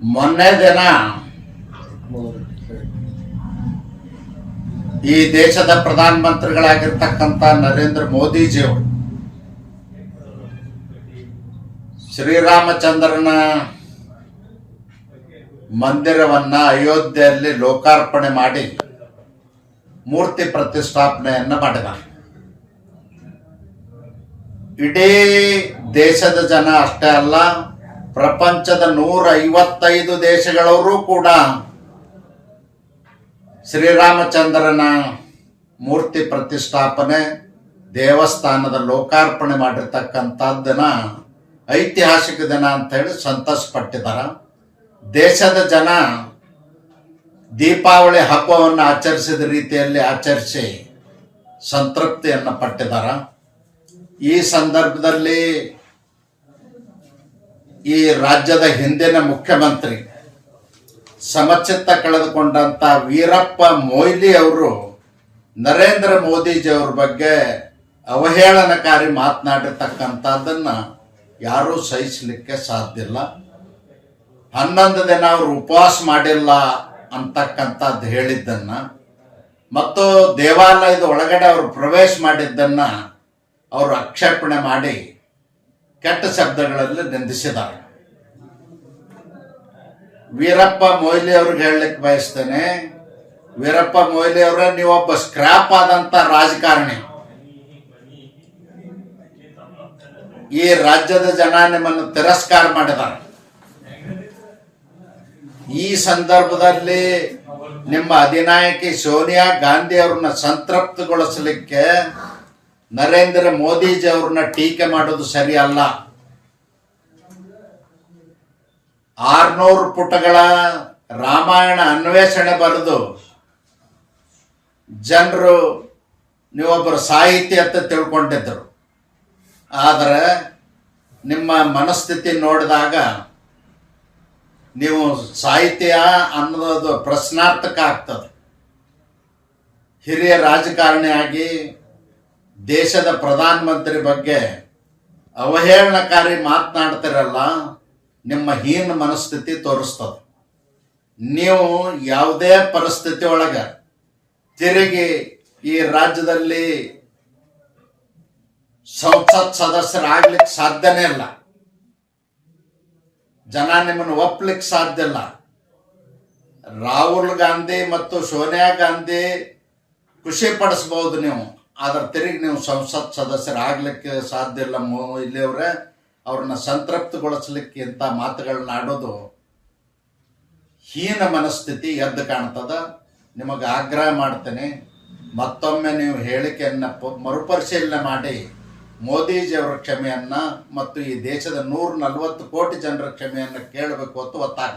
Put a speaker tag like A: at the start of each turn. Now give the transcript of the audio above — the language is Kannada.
A: ಮೊನ್ನೆ ದಿನ ಈ ದೇಶದ ಪ್ರಧಾನ ಮಂತ್ರಿಗಳಾಗಿರ್ತಕ್ಕಂಥ ನರೇಂದ್ರ ಮೋದಿಜಿಯವರು ಶ್ರೀರಾಮಚಂದ್ರನ ಮಂದಿರವನ್ನ ಅಯೋಧ್ಯೆಯಲ್ಲಿ ಲೋಕಾರ್ಪಣೆ ಮಾಡಿ ಮೂರ್ತಿ ಪ್ರತಿಷ್ಠಾಪನೆಯನ್ನ ಮಾಡಿದ. ಇಡೀ ದೇಶದ ಜನ ಅಷ್ಟೇ ಅಲ್ಲ ಪ್ರಪಂಚದ ನೂರ ಐವತ್ತೈದು ದೇಶಗಳವರು ಕೂಡ ಶ್ರೀರಾಮಚಂದ್ರನ ಮೂರ್ತಿ ಪ್ರತಿಷ್ಠಾಪನೆ, ದೇವಸ್ಥಾನದ ಲೋಕಾರ್ಪಣೆ ಮಾಡಿರ್ತಕ್ಕಂಥದ್ದನ್ನ ಐತಿಹಾಸಿಕ ದಿನ ಅಂತ ಹೇಳಿ ಸಂತೋಷ ಪಟ್ಟಿದ್ದಾರೆ ದೇಶದ ಜನ ದೀಪಾವಳಿ ಹಬ್ಬವನ್ನು ಆಚರಿಸಿದ ರೀತಿಯಲ್ಲಿ ಆಚರಿಸಿ ಸಂತೃಪ್ತಿಯನ್ನು ಪಟ್ಟಿದ್ದಾರೆ. ಈ ಸಂದರ್ಭದಲ್ಲಿ ಈ ರಾಜ್ಯದ ಹಿಂದಿನ ಮುಖ್ಯಮಂತ್ರಿ ಸಮಚಿತ್ತ ಕಳೆದುಕೊಂಡಂತ ವೀರಪ್ಪ ಮೊಯ್ಲಿ ಅವರು ನರೇಂದ್ರ ಮೋದಿಜಿ ಅವ್ರ ಬಗ್ಗೆ ಅವಹೇಳನಕಾರಿ ಮಾತನಾಡಿರ್ತಕ್ಕಂಥದ್ದನ್ನು ಯಾರೂ ಸಹಿಸಲಿಕ್ಕೆ ಸಾಧ್ಯ ಇಲ್ಲ. ಹನ್ನೊಂದು ದಿನ ಅವರು ಉಪವಾಸ ಮಾಡಿಲ್ಲ ಅಂತಕ್ಕಂಥದ್ದು ಹೇಳಿದ್ದನ್ನ ಮತ್ತು ದೇವಾಲಯದ ಒಳಗಡೆ ಅವರು ಪ್ರವೇಶ ಮಾಡಿದ್ದನ್ನು ಅವರು ಆಕ್ಷೇಪಣೆ ಮಾಡಿ ಕೆಟ್ಟ ಶಬ್ದಗಳಲ್ಲಿ ನಿಂದಿಸಿದ್ದಾರೆ. ವೀರಪ್ಪ ಮೊಯ್ಲಿ ಅವ್ರಿಗೆ ಹೇಳಲಿಕ್ಕೆ ಬಯಸ್ತೇನೆ. ವೀರಪ್ಪ ಮೊಯ್ಲಿ ಅವರ, ನೀವೊಬ್ಬ ಸ್ಕ್ರಾಪ್ ಆದಂತ ರಾಜಕಾರಣಿ. ಈ ರಾಜ್ಯದ ಜನ ನಿಮ್ಮನ್ನು ತಿರಸ್ಕಾರ ಮಾಡಿದ್ದಾರೆ. ಈ ಸಂದರ್ಭದಲ್ಲಿ ನಿಮ್ಮ ಅಧಿನಾಯಕಿ ಸೋನಿಯಾ ಗಾಂಧಿ ಅವ್ರನ್ನ ಸಂತೃಪ್ತಿಗೊಳಿಸಲಿಕ್ಕೆ ನರೇಂದ್ರ ಮೋದಿಜಿ ಅವ್ರನ್ನ ಟೀಕೆ ಮಾಡೋದು ಸರಿ ಅಲ್ಲ ಆರ್ನೂರು ಪುಟಗಳ ರಾಮಾಯಣ ಅನ್ವೇಷಣೆ ಬರೆದು ಜನರು ನೀವೊಬ್ಬರು ಸಾಹಿತಿ ಅಂತ ತಿಳ್ಕೊಂಡಿದ್ದರು ಆದರೆ ನಿಮ್ಮ ಮನಸ್ಥಿತಿ ನೋಡಿದಾಗ ನೀವು ಸಾಹಿತ್ಯ ಅನ್ನೋದು ಪ್ರಶ್ನಾರ್ಥಕ ಆಗ್ತದೆ. ಹಿರಿಯ ರಾಜಕಾರಣಿಯಾಗಿ ದೇಶದ ಪ್ರಧಾನಮಂತ್ರಿ ಬಗ್ಗೆ ಅವಹೇಳನಕಾರಿ ಮಾತನಾಡ್ತಿರಲ್ಲ ನಿಮ್ಮ ಹೀನ ಮನಸ್ಥಿತಿ ತೋರಿಸ್ತದ. ನೀವು ಯಾವುದೇ ಪರಿಸ್ಥಿತಿ ಒಳಗ ತಿರುಗಿ ಈ ರಾಜ್ಯದಲ್ಲಿ ಸಂಸತ್ ಸದಸ್ಯರಾಗ್ಲಿಕ್ಕೆ ಸಾಧ್ಯನೇ ಇಲ್ಲ. ಜನ ನಿಮ್ಮನ್ನು ಒಪ್ಲಿಕ್ಕೆ ಸಾಧ್ಯ ಇಲ್ಲ. ರಾಹುಲ್ ಗಾಂಧಿ ಮತ್ತು ಸೋನಿಯಾ ಗಾಂಧಿ ಖುಷಿ ಪಡಿಸ್ಬೋದು ನೀವು. ಆದ್ರೆ ತಿರುಗಿ ನೀವು ಸಂಸತ್ ಸದಸ್ಯರಾಗ್ಲಿಕ್ಕೆ ಸಾಧ್ಯ ಇಲ್ಲ ಮೋ ಇಲ್ಲಿಯವ್ರೆ ಅವ್ರನ್ನ ಸಂತೃಪ್ತಿಗೊಳಿಸ್ಲಿಕ್ಕೆ ಇಂಥ ಮಾತುಗಳನ್ನ ಆಡೋದು, ಹೀನ ಮನಸ್ಥಿತಿ ಎದ್ದು ಕಾಣ್ತದ. ನಿಮಗೆ ಆಗ್ರಹ ಮಾಡ್ತೇನೆ, ಮತ್ತೊಮ್ಮೆ ನೀವು ಹೇಳಿಕೆಯನ್ನು ಮರುಪರಿಶೀಲನೆ ಮಾಡಿ, ಮೋದಿಜಿಯವರ ಕ್ಷಮೆಯನ್ನ ಮತ್ತು ಈ ದೇಶದ ನೂರ ನಲವತ್ತು ಕೋಟಿ ಜನರ ಕ್ಷಮೆಯನ್ನು ಕೇಳಬೇಕು ಅಂತ ಒತ್ತಾಯ